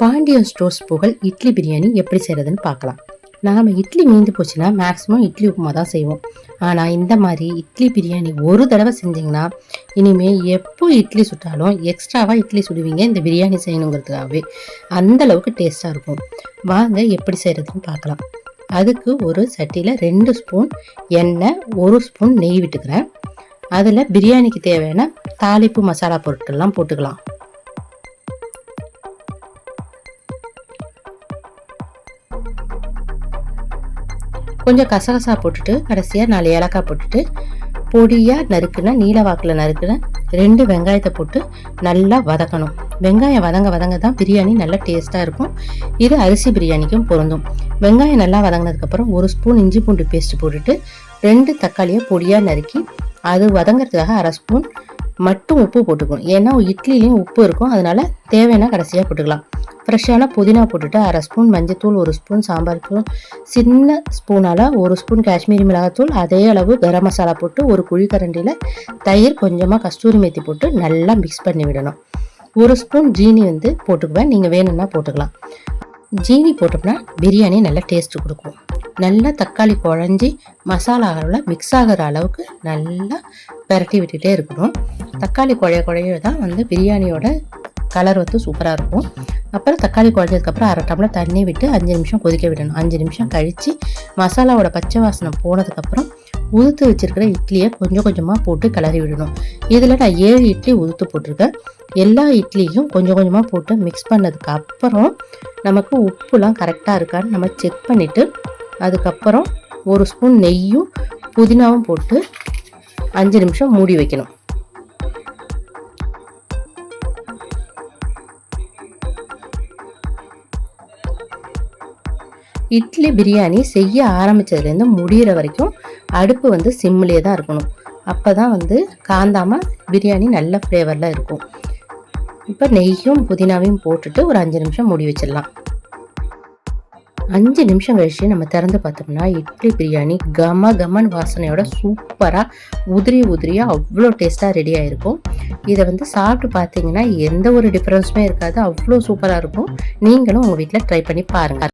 Pandian stores புகழ் இட்லி பிரியாணி எப்படி செய்கிறதுன்னு பார்க்கலாம். நாம் இட்லி மீந்து போச்சுன்னா மேக்ஸிமம் இட்லி உப்புமா தான் செய்வோம். ஆனால் இந்த மாதிரி இட்லி பிரியாணி ஒரு தடவை செஞ்சிங்கன்னா இனிமேல் எப்போ இட்லி சுட்டாலும் எக்ஸ்ட்ராவாக இட்லி சுடுவீங்க இந்த பிரியாணி செய்யணுங்கிறதுக்காகவே. அந்தளவுக்கு டேஸ்ட்டாக இருக்கும். வாங்க எப்படி செய்கிறதுன்னு பார்க்கலாம். அதுக்கு ஒரு சட்டியில் ரெண்டு ஸ்பூன் எண்ணெய் ஒரு ஸ்பூன் நெய் விட்டுக்கிறேன். அதில் பிரியாணிக்கு தேவையான தாளிப்பு மசாலா பொருட்கள்லாம் போட்டுக்கலாம். கொஞ்சம் கசகசா போட்டுட்டு கடைசியாக நாலு ஏலக்காய் போட்டுட்டு பொடியாக நறுக்குன நீல வாக்கில் நறுக்குன ரெண்டு வெங்காயத்தை போட்டு நல்லா வதக்கணும். வெங்காயம் வதங்க வதங்க தான் பிரியாணி நல்லா டேஸ்ட்டாக இருக்கும். இது அரிசி பிரியாணிக்கும் பொருந்தும். வெங்காயம் நல்லா வதங்கினதுக்கப்புறம் ஒரு ஸ்பூன் இஞ்சி பூண்டு பேஸ்ட் போட்டுட்டு ரெண்டு தக்காளியை பொடியாக நறுக்கி அது வதங்கிறதுக்காக அரை ஸ்பூன் மட்டும் உப்பு போட்டுக்கணும். ஏன்னா இட்லிலையும் உப்பு இருக்கும். அதனால தேவைன்னா கடைசியாக போட்டுக்கலாம். ஃப்ரெஷ்ஷான புதினா போட்டுட்டு அரை ஸ்பூன் மஞ்சத்தூள் ஒரு ஸ்பூன் சாம்பார் தூள் சின்ன ஸ்பூனால் ஒரு ஸ்பூன் காஷ்மீரி மிளகாத்தூள் அதே அளவு கரம் மசாலா போட்டு ஒரு குழிக்கரண்டியில் தயிர் கொஞ்சமாக கஸ்தூரி மேத்தி போட்டு நல்லா மிக்ஸ் பண்ணி விடணும். ஒரு ஸ்பூன் ஜீனி வந்து போட்டுக்குவேன். நீங்கள் வேணும்னா போட்டுக்கலாம். ஜீனி போட்டோம்னா பிரியாணி நல்லா டேஸ்ட்டு கொடுக்கும். நல்லா தக்காளி குழஞ்சி மசாலா அளவில் மிக்ஸ் ஆகிற அளவுக்கு நல்லா பரட்டி விட்டுகிட்டே இருக்கணும். தக்காளி குழைய குழைய தான் வந்து பிரியாணியோட கலர் வந்து சூப்பராக இருக்கும். அப்புறம் தக்காளி குழஞ்சதுக்கப்புறம் அரை டம்ளர் தண்ணி விட்டு அஞ்சு நிமிஷம் கொதிக்க விடணும். அஞ்சு நிமிஷம் கழித்து மசாலாவோட பச்சை வாசனை போனதுக்கப்புறம் உதுத்து வச்சிருக்கிற இட்லியை கொஞ்சம் கொஞ்சமாக போட்டு கிளறி விடணும். இதில் நான் ஏழு இட்லி உதுத்து போட்டிருக்கேன். எல்லா இட்லியும் கொஞ்சம் கொஞ்சமாக போட்டு மிக்ஸ் பண்ணதுக்கு அப்புறம் நமக்கு உப்புலாம் கரெக்டாக இருக்கான்னு நம்ம செக் பண்ணிவிட்டு அதுக்கப்புறம் ஒரு ஸ்பூன் நெய்யும் புதினாவும் போட்டு அஞ்சு நிமிஷம் மூடி வைக்கணும். இட்லி பிரியாணி செய்ய ஆரம்பித்ததுலேருந்து முடிகிற வரைக்கும் அடுப்பு வந்து சிம்மிலே தான் இருக்கணும். அப்போ தான் வந்து காந்தாமல் பிரியாணி நல்ல ஃப்ளேவரில் இருக்கும். இப்போ நெய்யும் புதினாவையும் போட்டுட்டு ஒரு அஞ்சு நிமிஷம் மூடி வச்சிடலாம். அஞ்சு நிமிஷம் கழிச்சு நம்ம திறந்து பார்த்தோம்னா இட்லி பிரியாணி கம கமன் வாசனையோட சூப்பராக உதிரி உதிரியாக அவ்வளோ டேஸ்ட்டாக ரெடி ஆகிருக்கும் இதை வந்து சாப்பிட்டு பார்த்தீங்கன்னா எந்த ஒரு டிஃப்ரென்ஸுமே இருக்காது. அவ்வளோ சூப்பராக இருக்கும். நீங்களும் உங்கள் வீட்டில் ட்ரை பண்ணி பாருங்கள்